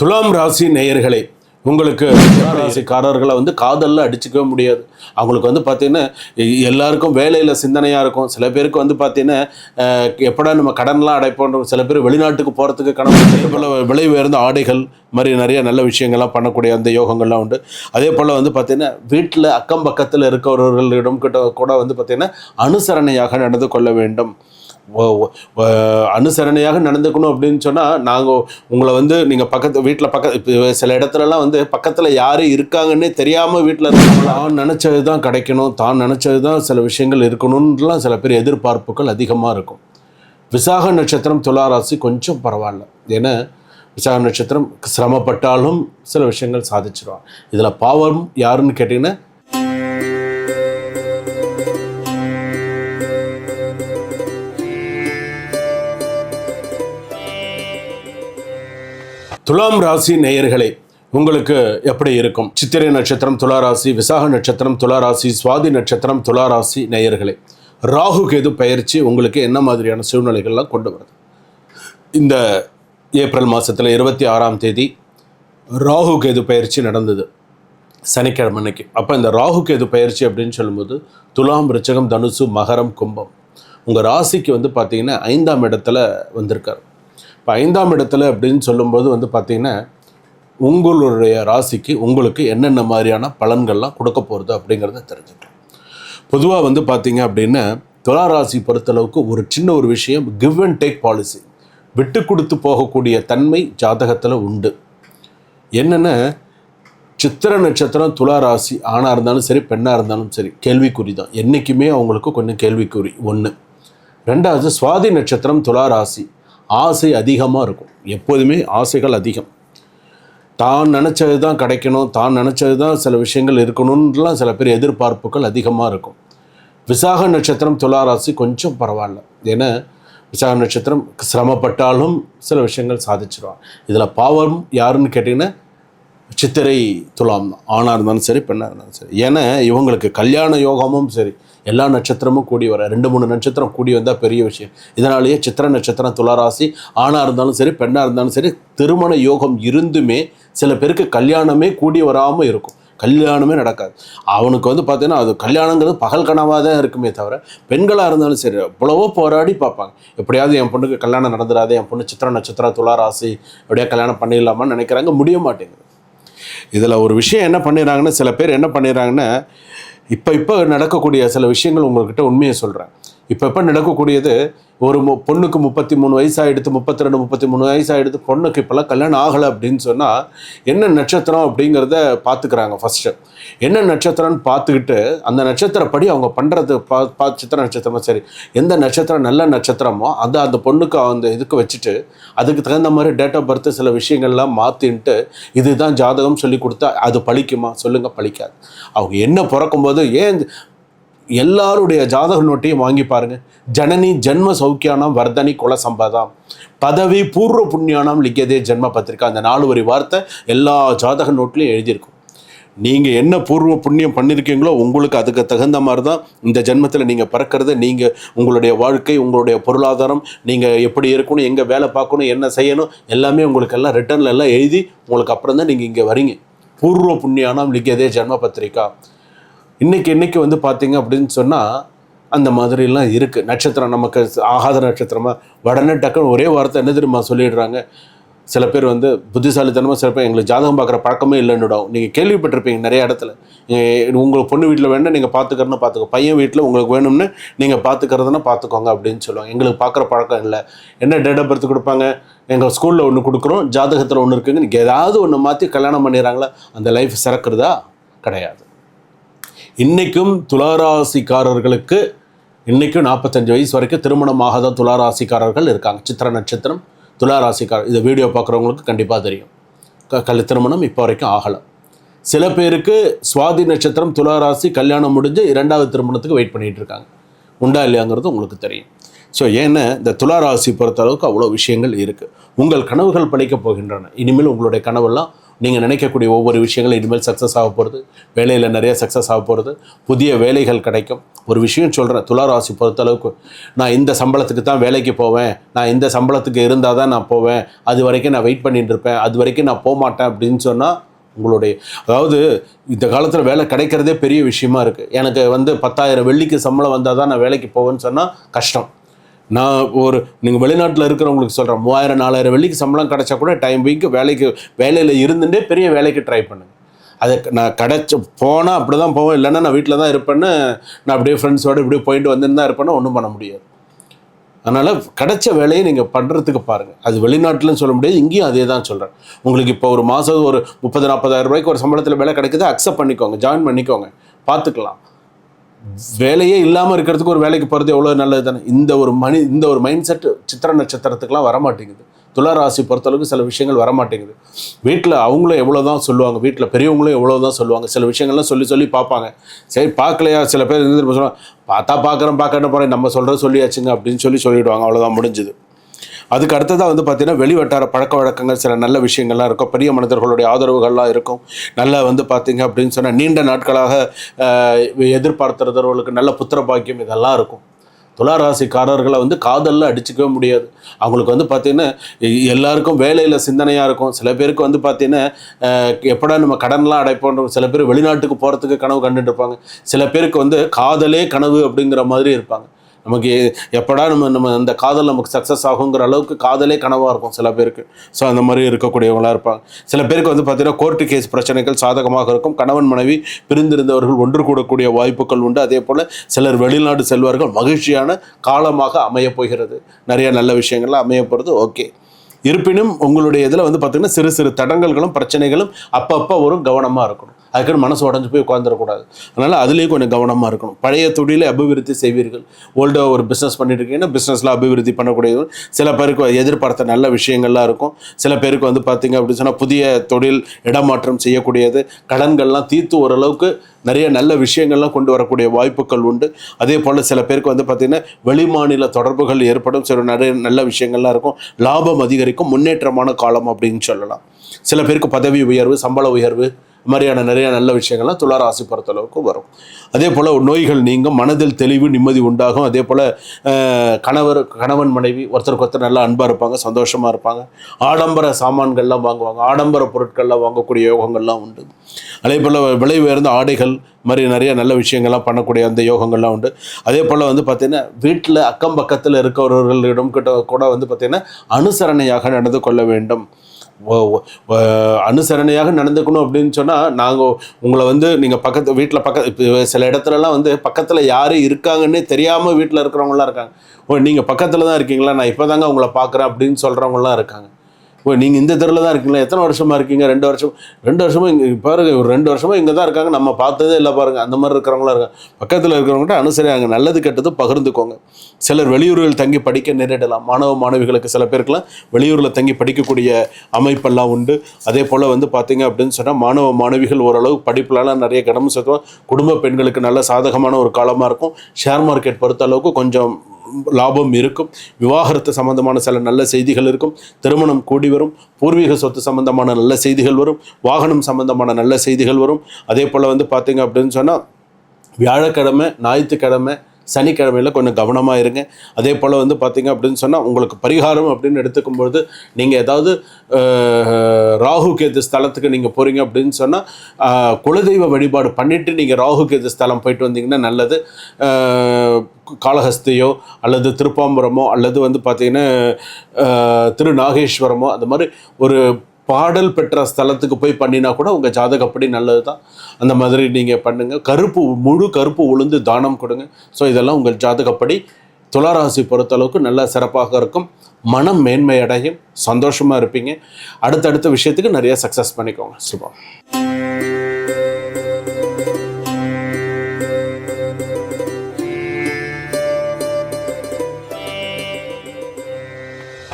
துலாம் ராசி நேயர்களே உங்களுக்கு துலாம் ராசிக்காரர்களை வந்து காதலில் அடிச்சுக்கவே முடியாது. அவங்களுக்கு வந்து பார்த்தீங்கன்னா எல்லாருக்கும் வேலையில் சிந்தனையாக இருக்கும். சில பேருக்கு வந்து பார்த்தீங்கன்னா எப்படா நம்ம கடன்லாம் அடைப்போன்ற சில பேர் வெளிநாட்டுக்கு போகிறதுக்கு கடன் போல் விலை உயர்ந்த ஆடைகள் மாதிரி நிறைய நல்ல விஷயங்கள்லாம் பண்ணக்கூடிய அந்த யோகங்கள்லாம் உண்டு. அதே போல் வந்து பார்த்தீங்கன்னா வீட்டில் அக்கம் பக்கத்தில் இருக்கிறவர்களிடம் கிட்ட கூட வந்து பார்த்திங்கன்னா அனுசரணையாக நடந்து கொள்ள வேண்டும். அனுசரணையாக நடந்துக்கணும் அப்படின்னு சொன்னால் நாங்கள் உங்களை வந்து நீங்கள் பக்கத்து வீட்டில் பக்க இப்போ சில இடத்துலலாம் வந்து பக்கத்தில் யார் இருக்காங்கன்னே தெரியாமல் வீட்டில் இருக்காங்க தான் நினச்சது தான் கிடைக்கணும். தான் நினச்சது தான் சில விஷயங்கள் இருக்கணும்லாம் சில பேர் எதிர்பார்ப்புகள் அதிகமாக இருக்கும். விசாக நட்சத்திரம் துளாராசி கொஞ்சம் பரவாயில்ல. ஏன்னா விசாக நட்சத்திரம் சிரமப்பட்டாலும் சில விஷயங்கள் சாதிச்சிருவாங்க. இதில் பாவம் யாருன்னு கேட்டிங்கன்னா துலாம் ராசி நேயர்களே உங்களுக்கு எப்படி இருக்கும்? சித்திரை நட்சத்திரம் துலா ராசி விசாக நட்சத்திரம் துலா ராசி சுவாதி நட்சத்திரம் துலா ராசி நேயர்களே ராகு கேது பயிற்சி உங்களுக்கு என்ன மாதிரியான சூழ்நிலைகள்லாம் கொண்டு வருது? இந்த ஏப்ரல் மாதத்தில் இருபத்தி ஆறாம் தேதி ராகு கேது பயிற்சி நடந்தது. சனிக்கிழமை அன்னைக்கு. அப்போ இந்த ராகு கேது பயிற்சி அப்படின்னு சொல்லும்போது துலாம் ரிச்சகம் தனுசு மகரம் கும்பம். உங்கள் ராசிக்கு வந்து பார்த்திங்கன்னா ஐந்தாம் இடத்துல வந்திருக்கார். இப்போ ஐந்தாம் இடத்துல அப்படின்னு சொல்லும்போது வந்து பார்த்தீங்கன்னா உங்களுடைய ராசிக்கு உங்களுக்கு என்னென்ன மாதிரியான பலன்கள்லாம் கொடுக்க போகிறது அப்படிங்கிறத தெரிஞ்சுக்கலாம். பொதுவாக வந்து பார்த்தீங்க அப்படின்னா துலா ராசி பொறுத்தளவுக்கு ஒரு சின்ன ஒரு விஷயம் கிவ் அண்ட் டேக் பாலிசி விட்டு கொடுத்து போகக்கூடிய தன்மை ஜாதகத்தில் உண்டு. என்னென்ன சித்திர நட்சத்திரம் துலா ராசி ஆணாக இருந்தாலும் சரி பெண்ணாக இருந்தாலும் சரி கேள்விக்குறி தான். என்றைக்குமே அவங்களுக்கு கொஞ்சம் கேள்விக்குறி. ஒன்று ரெண்டாவது சுவாதி நட்சத்திரம் துலா ராசி. ஆசை அதிகமாக இருக்கும். எப்போதுமே ஆசைகள் அதிகம். தான் நினச்சது தான் கிடைக்கணும் தான் நினச்சது தான் சில விஷயங்கள் இருக்கணும்லாம் சில பேர் எதிர்பார்ப்புகள் அதிகமாக இருக்கும். விசாக நட்சத்திரம் துளாராசி கொஞ்சம் பரவாயில்ல. ஏன்னா விசாக நட்சத்திரம் சிரமப்பட்டாலும் சில விஷயங்கள் சாதிச்சிருவாங்க. இதில் பாவம் யாருன்னு கேட்டிங்கன்னா சித்திரை துலாம். தான் ஆணாக இருந்தாலும் சரி பெண்ணாக இருந்தாலும் சரி. ஏன்னா இவங்களுக்கு கல்யாண யோகமும் சரி எல்லா நட்சத்திரமும் கூடி வர ரெண்டு மூணு நட்சத்திரம் கூடி வந்தால் பெரிய விஷயம். இதனாலேயே சித்திர நட்சத்திரம் துளாராசி ஆணாக இருந்தாலும் சரி பெண்ணாக இருந்தாலும் சரி திருமண யோகம் இருந்துமே சில பேருக்கு கல்யாணமே கூடி வராமல் இருக்கும். கல்யாணமே நடக்காது. அவனுக்கு வந்து பார்த்தீங்கன்னா அது கல்யாணங்கிறது பகல் கனவாக தான் இருக்குமே தவிர பெண்களாக இருந்தாலும் சரி எவ்வளவோ போராடி பார்ப்பாங்க. எப்படியாவது என் பொண்ணுக்கு கல்யாணம் நடந்துடாது என் பொண்ணு சித்திர நட்சத்திரம் துளாராசி எப்படியா கல்யாணம் பண்ணிடலாமான்னு நினைக்கிறாங்க முடிய மாட்டேங்குது. இதில் ஒரு விஷயம் என்ன பண்ணிடுறாங்கன்னா சில பேர் என்ன பண்ணிடுறாங்கன்னா இப்போ இப்போ நடக்கக்கூடிய சில விஷயங்கள் உங்கள்கிட்ட உண்மையை சொல்கிறேன் இப்போ இப்போ நடக்கக்கூடியது ஒரு மு பொண்ணுக்கு முப்பத்தி மூணு வயசாகிடுது முப்பத்தி ரெண்டு முப்பத்தி மூணு வயசாகிடுது பொண்ணுக்கு இப்போல்லாம் கல்யாணம் ஆகலை அப்படின்னு சொன்னால் என்ன நட்சத்திரம் அப்படிங்கிறத பார்த்துக்கிறாங்க ஃபஸ்ட்டு என்ன நட்சத்திரம்னு பார்த்துக்கிட்டு அந்த நட்சத்திரப்படி அவங்க பண்ணுறது பா பா சித்திர நட்சத்திரமா சரி எந்த நட்சத்திரம் நல்ல நட்சத்திரமோ அதை அந்த பொண்ணுக்கு அந்த இதுக்கு வச்சுட்டு அதுக்கு தகுந்த மாதிரி டேட் ஆஃப் பர்த் சில விஷயங்கள்லாம் மாற்றின்ட்டு இதுதான் ஜாதகம் சொல்லி கொடுத்தா அது பழிக்குமா? சொல்லுங்கள் பழிக்காது. அவங்க என்ன பிறக்கும்போது ஏன் எல்லாருடைய ஜாதக நோட்டையும் வாங்கி பாருங்க. ஜனனி ஜென்ம சௌக்கியானம் வர்தனி குல சம்பதாம் பதவி பூர்வ புண்ணியானம் லிங்கதே ஜென்ம பத்திரிக்கை. அந்த நாலு வரி வார்த்தை எல்லா ஜாதக நோட்லையும் எழுதியிருக்கும். நீங்கள் என்ன பூர்வ புண்ணியம் பண்ணியிருக்கீங்களோ உங்களுக்கு அதுக்கு தகுந்த மாதிரி தான் இந்த ஜென்மத்தில் நீங்கள் பிறக்கிறது. நீங்கள் உங்களுடைய வாழ்க்கை உங்களுடைய பொருளாதாரம் நீங்கள் எப்படி இருக்கணும் எங்கே வேலை பார்க்கணும் என்ன செய்யணும் எல்லாமே உங்களுக்கு எல்லாம் ரிட்டர்னில் எல்லாம் எழுதி உங்களுக்கு அப்புறம் தான் நீங்கள் இங்கே வரீங்க. பூர்வ புண்ணியானம் லிங்கதே ஜென்ம பத்திரிக்கா. இன்னைக்கு என்றைக்கு வந்து பார்த்தீங்க அப்படின்னு சொன்னால் அந்த மாதிரிலாம் இருக்குது நட்சத்திரம் நமக்கு ஆகாத நட்சத்திரமாக உடனே டக்குன்னு ஒரே வார்த்தை என்ன தெரியுமா சொல்லிடுறாங்க? சில பேர் வந்து புத்திசாலித்தனமாக சில பேர் எங்களுக்கு ஜாதகம் பார்க்குற பழக்கமே இல்லைன்னுடும் நீங்கள் கேள்விப்பட்டிருப்பீங்க நிறைய இடத்துல. எ- உங்கள் பொண்ணு வீட்டில் வேணும் நீங்கள் பார்த்துக்கறதுனா பார்த்துக்கோ பையன் வீட்டில் உங்களுக்கு வேணும்னு நீங்கள் பார்த்துக்கிறதுனா பார்த்துக்கோங்க அப்படின்னு சொல்லுவாங்க. எங்களுக்கு பார்க்குற பழக்கம் இல்லை. என்ன டேட் ஆஃப் பர்த் கொடுப்பாங்க? எங்கள் ஸ்கூலில் ஒன்று கொடுக்குறோம் ஜாதகத்தில் ஒன்று இருக்குங்க. நீங்கள் ஏதாவது ஒன்று மாற்றி கல்யாணம் பண்ணிடுறாங்களா? அந்த லைஃப் சிறக்கிறதா? கிடையாது. இன்றைக்கும் துளாராசிக்காரர்களுக்கு இன்றைக்கும் நாற்பத்தஞ்சு வயசு வரைக்கும் திருமணமாகாத துளாராசிக்காரர்கள் இருக்காங்க. சித்திர நட்சத்திரம் துளாராசிக்காரர் இதை வீடியோ பார்க்குறவங்களுக்கு கண்டிப்பாக தெரியும். க கல் திருமணம் இப்போ வரைக்கும் ஆகலை. சில பேருக்கு சுவாதி நட்சத்திரம் துளாராசி கல்யாணம் முடிஞ்சு இரண்டாவது திருமணத்துக்கு வெயிட் பண்ணிகிட்டு இருக்காங்க. உண்டா இல்லையாங்கிறது உங்களுக்கு தெரியும். ஸோ ஏன்னா இந்த துளாராசி பொறுத்த அளவுக்கு அவ்வளோ விஷயங்கள் இருக்குது உங்கள் கனவுகள் பழிக்கப் போகின்றன. இனிமேல் உங்களுடைய கனவெல்லாம் நீங்கள் நினைக்கக்கூடிய ஒவ்வொரு விஷயங்களும் இனிமேல் சக்ஸஸ் ஆக போகிறது வேலையில் நிறைய சக்ஸஸ் ஆக போகிறது புதிய வேலைகள் கிடைக்கும். ஒரு விஷயம் சொல்கிறேன் துளாராசி பொறுத்தளவுக்கு நான் இந்த சம்பளத்துக்கு தான் வேலைக்கு போவேன். நான் இந்த சம்பளத்துக்கு இருந்தால் தான் நான் போவேன். அது வரைக்கும் நான் வெயிட் பண்ணிட்டு இருப்பேன். அது வரைக்கும் நான் போக மாட்டேன் அப்படின்னு சொன்னால் உங்களுடைய அதாவது இந்த காலத்தில் வேலை கிடைக்கிறதே பெரிய விஷயமா இருக்குது எனக்கு வந்து பத்தாயிரம் வெள்ளிக்கு சம்பளம் வந்தால் தான் நான் வேலைக்கு போவேன்னு சொன்னால் கஷ்டம். நான் ஒரு நீங்கள் வெளிநாட்டில் இருக்கிறவங்களுக்கு சொல்கிறேன் மூவாயிரம் நாலாயிரம் வெள்ளிக்கு சம்பளம் கிடைச்சா கூட டைம் வீக்கு வேலைக்கு வேலையில் இருந்துட்டே பெரிய வேலைக்கு ட்ரை பண்ணுங்க. அது நான் கிடச்சி போனால் அப்படி தான் போவேன் இல்லைன்னா நான் வீட்டில் தான் இருப்பேன்னு நான் அப்படியே ஃப்ரெண்ட்ஸோடு இப்படியே போயிட்டு வந்துட்டு தான் இருப்பேன்னு ஒன்றும் பண்ண முடியாது. அதனால் கிடைச்ச வேலையை நீங்கள் பண்ணுறதுக்கு பாருங்கள் அது வெளிநாட்டிலும் சொல்ல முடியாது இங்கேயும் அதே தான் சொல்கிறேன் உங்களுக்கு இப்போ ஒரு மாதம் ஒரு முப்பது நாற்பதாயிரம் ரூபாய்க்கு ஒரு சம்பளத்தில் வேலை கிடைக்குது அக்செப்ட் பண்ணிக்கோங்க ஜாயின் பண்ணிக்கோங்க பார்த்துக்கலாம். வேலையே இல்லாமல் இருக்கிறதுக்கு ஒரு வேலைக்கு போகிறது எவ்வளோ நல்லது தானே? இந்த ஒரு மணி இந்த ஒரு மைண்ட் செட் சித்திர நட்சத்திரத்துக்குலாம் வரமாட்டேங்குது. துளாராசி பொறுத்தளவுக்கு சில விஷயங்கள் வரமாட்டேங்குது. வீட்டில் அவங்களும் எவ்வளோ தான் சொல்லுவாங்க வீட்டில் பெரியவங்களும் எவ்வளோ தான் சொல்லுவாங்க சில விஷயங்கள்லாம் சொல்லி சொல்லி பார்ப்பாங்க. சரி பார்க்கலையா? சில பேர் இருந்து சொல்லுவாங்க பார்த்தா பார்க்குறேன் பார்க்கணும் போகிறேன் நம்ம சொல்கிறது சொல்லியாச்சுங்க அப்படின்னு சொல்லி சொல்லிவிடுவாங்க அவ்வளோதான் முடிஞ்சுது. அதுக்கு அடுத்ததாக வந்து பார்த்தீங்கன்னா வெளிவட்டார பழக்க வழக்கங்கள் சில நல்ல விஷயங்கள்லாம் இருக்கும். பெரிய மனிதர்களுடைய ஆதரவுகள்லாம் இருக்கும். நல்லா வந்து பார்த்தீங்க அப்படின்னு சொன்னால் நீண்ட நாட்களாக எதிர்பார்த்துறவர்களுக்கு நல்ல புத்திர பாக்கியம் இதெல்லாம் இருக்கும். துளாராசிக்காரர்களை வந்து காதலில் அடிச்சுக்கவே முடியாது. அவங்களுக்கு வந்து பார்த்தீங்கன்னா எல்லாருக்கும் வேலையில் சிந்தனையாக இருக்கும். சில பேருக்கு வந்து பார்த்திங்கன்னா எப்படா நம்ம கடன்லாம் அடைப்போம் சில பேர் வெளிநாட்டுக்கு போகிறதுக்கு கனவு கண்டுட்டு இருப்பாங்க. சில பேருக்கு வந்து காதலே கனவு அப்படிங்கிற மாதிரி இருப்பாங்க. நமக்கு எப்படா நம்ம நம்ம அந்த காதல் நமக்கு சக்ஸஸ் ஆகுங்கிற அளவுக்கு காதலே கனவாக இருக்கும் சில பேருக்கு. ஸோ அந்த மாதிரி இருக்கக்கூடியவங்களாக இருப்பாங்க. சில பேருக்கு வந்து பார்த்தீங்கன்னா கோர்ட்டு கேஸ் பிரச்சனைகள் சாதகமாக இருக்கும். கணவன் மனைவி பிரிந்திருந்தவர்கள் ஒன்று கூடக்கூடிய வாய்ப்புகள் உண்டு. அதே போல் சிலர் வெளிநாடு செல்வார்கள். மகிழ்ச்சியான காலமாக அமையப் போகிறது. நிறைய நல்ல விஷயங்கள்லாம் அமைய போகிறது ஓகே இருப்பினும் உங்களுடைய இதில் வந்து பார்த்தீங்கன்னா சிறு சிறு தடங்கல்களும் பிரச்சனைகளும் அப்பப்போ வரும் கவனமாக இருக்கணும். அதுக்குன்னு மனசு உடஞ்சு போய் உட்காந்துடக்கூடாது அதனால் அதுலேயும் கொஞ்சம் கவனமாக இருக்கணும். பழைய தொழிலை அபிவிருத்தி செய்வீர்கள். ஓல்டாக ஒரு பிஸ்னஸ் பண்ணிட்டு இருக்கீங்கன்னா பிஸ்னஸில் அபிவிருத்தி பண்ணக்கூடியது. சில பேருக்கு எதிர்பார்த்த நல்ல விஷயங்கள்லாம் இருக்கும். சில பேருக்கு வந்து பார்த்தீங்க அப்படின்னு சொன்னால் புதிய தொழில் இடமாற்றம் செய்யக்கூடியது. கடன்கள்லாம் தீர்த்து ஓரளவுக்கு நிறைய நல்ல விஷயங்கள்லாம் கொண்டு வரக்கூடிய வாய்ப்புகள் உண்டு. அதே போல் சில பேருக்கு வந்து பார்த்திங்கன்னா வெளிமாநில தொடர்புகள் ஏற்படும். சில நிறைய நல்ல விஷயங்கள்லாம் இருக்கும். லாபம் அதிகரிக்கும். முன்னேற்றமான காலம் அப்படின்னு சொல்லலாம். சில பேருக்கு பதவி உயர்வு சம்பள உயர்வு மாதிரியான நிறைய நல்ல விஷயங்கள்லாம் துளாராசி பொறுத்தளவுக்கு வரும். அதே போல் நோய்கள் நீங்கும் மனதில் தெளிவு நிம்மதி உண்டாகும். அதே போல் கணவர் கணவன் மனைவி ஒருத்தருக்கு ஒருத்தர் நல்லா அன்பாக இருப்பாங்க சந்தோஷமாக இருப்பாங்க. ஆடம்பர சாமான்கள்லாம் வாங்குவாங்க. ஆடம்பர பொருட்கள்லாம் வாங்கக்கூடிய யோகங்கள்லாம் உண்டு. அதே போல் விலை உயர்ந்த ஆடைகள் மாதிரி நிறைய நல்ல விஷயங்கள்லாம் பண்ணக்கூடிய அந்த யோகங்கள்லாம் உண்டு. அதே போல் வந்து பார்த்திங்கன்னா வீட்டில் அக்கம் பக்கத்தில் இருக்கிறவர்களிடம் கிட்ட கூட வந்து பார்த்திங்கன்னா அனுசரணையாக நடந்து கொள்ள வேண்டும். அனுசரணையாக நடந்துக்கணும் அப்படின்னு சொன்னால் நாங்கள் உங்களை வந்து நீங்கள் பக்கத்து வீட்டில் பக்க இப்போ சில இடத்துலலாம் வந்து பக்கத்தில் யார் இருக்காங்கன்னே தெரியாமல் வீட்டில் இருக்கிறவங்களாம் இருக்காங்க. ஓ நீங்கள் பக்கத்தில் தான் இருக்கீங்களா? நான் இப்போ தாங்க உங்களை பார்க்குறேன் அப்படின்னு சொல்கிறவங்களாம் இருக்காங்க. ஓ நீங்கள் இந்த தெருவில் தான் இருக்கீங்களா? எத்தனை வருஷமாக இருக்கீங்க? ரெண்டு வருஷம் ரெண்டு வருஷமாக இங்கே பாருங்க ஒரு ரெண்டு வருஷமாக இங்கே தான் இருக்காங்க. நம்ம பார்த்ததே இல்லை பாருங்கள் அந்த மாதிரி இருக்கிறவங்களாம் இருக்காங்க. பக்கத்தில் இருக்கிறவங்ககிட்ட அனுசரியாங்க நல்லது கெட்டது பகிர்ந்துக்கோங்க. சிலர் வெளியூரில் தங்கி படிக்க நேரிடலாம். மாணவ மாணவிகளுக்கு சில பேருக்குலாம் வெளியூரில் தங்கி படிக்கக்கூடிய அமைப்பெல்லாம் உண்டு. அதே போல் வந்து பார்த்தீங்க அப்படின்னு சொன்னால் மாணவ மாணவிகள் ஓரளவு படிப்புலலாம் நிறைய கடமை சேர்த்துவோம் குடும்ப பெண்களுக்கு நல்ல சாதகமான ஒரு காலமாக இருக்கும். ஷேர் மார்க்கெட் பொறுத்த அளவுக்கு கொஞ்சம் லாபம் இருக்கும். விவாகரத்து சம்பந்தமான சில நல்ல செய்திகள் இருக்கும். திருமணம் கூடி வரும். பூர்வீக சொத்து சம்பந்தமான நல்ல செய்திகள் வரும். வாகனம் சம்பந்தமான நல்ல செய்திகள் வரும். அதே போல் வந்து பார்த்தீங்க அப்படின்னு சொன்னால் வியாழக்கிழமை ஞாயிற்றுக்கிழமை சனிக்கிழமையில் கொஞ்சம் கவனமாக இருங்க. அதே போல் வந்து பார்த்தீங்க அப்படின்னு சொன்னால் உங்களுக்கு பரிகாரம் அப்படின்னு எடுத்துக்கும்பொழுது நீங்கள் ஏதாவது ராகு கேது ஸ்தலத்துக்கு நீங்கள் போகிறீங்க அப்படின்னு சொன்னால் குலதெய்வ வழிபாடு பண்ணிவிட்டு நீங்கள் ராகு கேது ஸ்தலம் போயிட்டு வந்தீங்கன்னா நல்லது. காளஹஸ்தியோ அல்லது திருப்பாம்பரமோ அல்லது வந்து பார்த்திங்கன்னா திருநாகேஸ்வரமோ அந்த மாதிரி ஒரு பாடல் பெற்ற ஸ்தலத்துக்கு போய் பண்ணினா கூட உங்கள் ஜாதகப்படி நல்லது தான் அந்த மாதிரி நீங்கள் பண்ணுங்கள் கருப்பு முழு கருப்பு உளுந்து தானம் கொடுங்க. ஸோ இதெல்லாம் உங்கள் ஜாதகப்படி துளாராசி பொறுத்தளவுக்கு நல்லா சிறப்பாக இருக்கும். மனம் மேன்மை அடையும் சந்தோஷமாக இருப்பீங்க. அடுத்தடுத்த விஷயத்துக்கு நிறைய சக்ஸஸ் பண்ணிக்கோங்க. சுபம்.